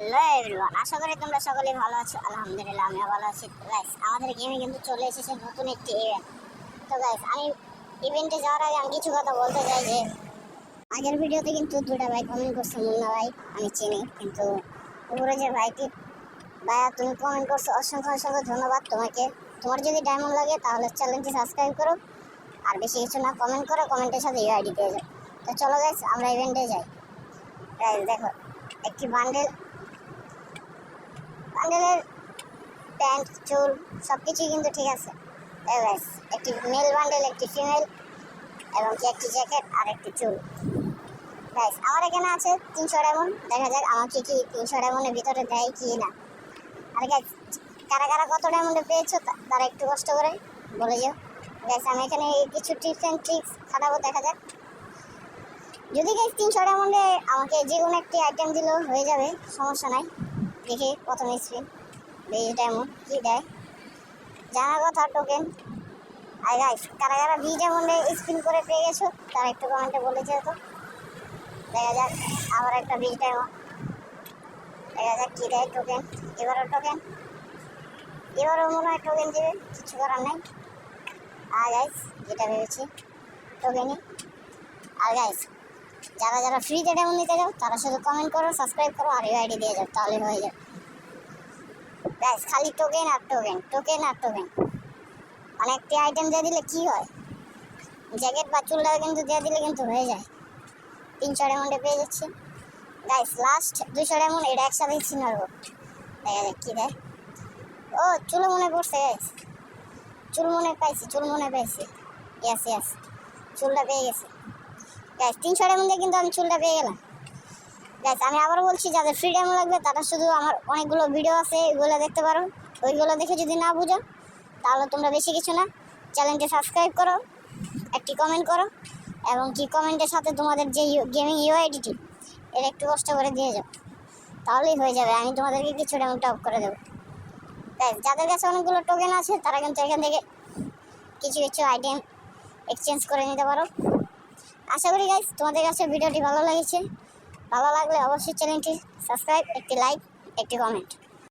Hello everyone আশা করি তোমরা সকলেই ভালো আছো। আলহামদুলিল্লাহ, আমিও ভালো আছি। গাইস আমাদের গেমে কিন্তু চলে এসেছে নতুন একটি ইভেন্ট তো গাইস আমি ইভেন্টে যাওয়ার আগে আমি কিছু কথা বলতে চাই যে, আগের ভিডিওতে কিন্তু দুটা ভাই কমেন্ট করছে, মুন্না ভাই, আমি চিনি, কিন্তু উপরে যে ভাইটি ভাইয়া, তুমি কমেন্ট করছ, অসংখ্য অসংখ্য ধন্যবাদ তোমাকে। তোমার যদি ডায়মন্ড লাগে, তাহলে চ্যানেলটি সাবস্ক্রাইব করো। আর বেশি কিছু না কমেন্ট করো কমেন্টের সাথে ইউআইডি পেয়ে যাও। তো চলো গাইস আমরা ইভেন্টে যাই। গাইস দেখো, একটি বান্ডেল বান্ডেলের প্যান্ট চুল সব কিছুই কিন্তু ঠিক আছে। Guys, একটি মেল বান্ডেল একটি ফিমেল এবং একটি জ্যাকেট আর একটি চুল। ব্যাস আমার এখানে আছে তিনশো ডায়মন্ড। দেখা যাক আমাকে কি তিনশো ডায়মন্ডের ভিতরে দেয় কি না। আর কারা কারা কত ডায়মন্ডে পেয়েছ তারা একটু কষ্ট করে বলে যাও। গাইস আমি এখানে কিছু টিপস অ্যান্ড ট্রিক্স খাটাবো দেখা যাক। যদি গাইস তিনশো ডায়মন্ডে আমাকে যে কোনো একটি আইটেম দিলেও হয়ে যাবে সমস্যা নাই। দেখি প্রথম স্পিন বেশ ডায়মন্ড কি দেয়। জানার কথা টোকেন আর গাইস কারা কারা বি ডায়মন্ডে স্পিন করে পেয়ে গেছো, তারা একটু কমেন্টে বলে যেত দেখা যাক, আবার একটা বিশ ডায়মন্ড দেখা যাক কি দেয় টোকেন এবারও টোকেন এবারও মনে হয় টোকেন দেবে, কিছু করার নাই। আর গাইস যেটা ভেবেছি টোকেনই আর গাইস যারা যারা ফ্রিতে ডেমন নিতে যাও তারা শুধু কমেন্ট করো সাবস্ক্রাইব করো, আর আইডি দিয়ে যাও, তাহলে হয়ে যাবে। ব্যাস, খালি টোকেন আর টোকেন টোকেন আর টোকেন মানে একটি আইটেম দিয়ে দিলে কি হয়? জ্যাকেট বা চুলটা কিন্তু দিয়ে দিলে কিন্তু হয়ে যায়। তিনশো ডায়মন্ডে পেয়ে যাচ্ছি। গাইস লাস্ট দুশো ডায়মন্ড এটা একসাথে ছিনারবো দেখা যাক কী দেয়। ও, চুল মনে পড়ছে গাইস চুল মনে পাইছি, চুল মনে পাইছি। ইয়াস ইয়াস চুলটা পেয়ে গেছে। গাইস তিনশো ডায়মন্ডে কিন্তু আমি চুলটা পেয়ে গেলাম। গাইস আমি আবার বলছি, যাদের ফ্রি টাইম লাগবে, তারা শুধু আমার অনেকগুলো ভিডিও আছে ওইগুলো দেখতে পারো। ওইগুলো দেখে যদি না বুঝো, তাহলে তোমরা বেশি কিছু না। চ্যানেলটি সাবস্ক্রাইব করো, একটি কমেন্ট করো, এবং কি কমেন্টের সাথে তোমাদের যে গেমিং ইউআইডিটি এটা একটু কষ্ট করে দিয়ে যাও। তাহলেই হয়ে যাবে, আমি তোমাদেরকে কিছু ডাউন টপ করে দেবো। গাইস যাদের কাছে অনেকগুলো টোকেন আছে, তারা কিন্তু এখান থেকে কিছু কিছু আইটেম এক্সচেঞ্জ করে নিতে পারো। আশা করি গাইজ তোমাদের কাছে ভিডিওটি ভালো লেগেছে। ভালো লাগলে অবশ্যই চ্যানেলটি সাবস্ক্রাইব একটি লাইক একটি কমেন্ট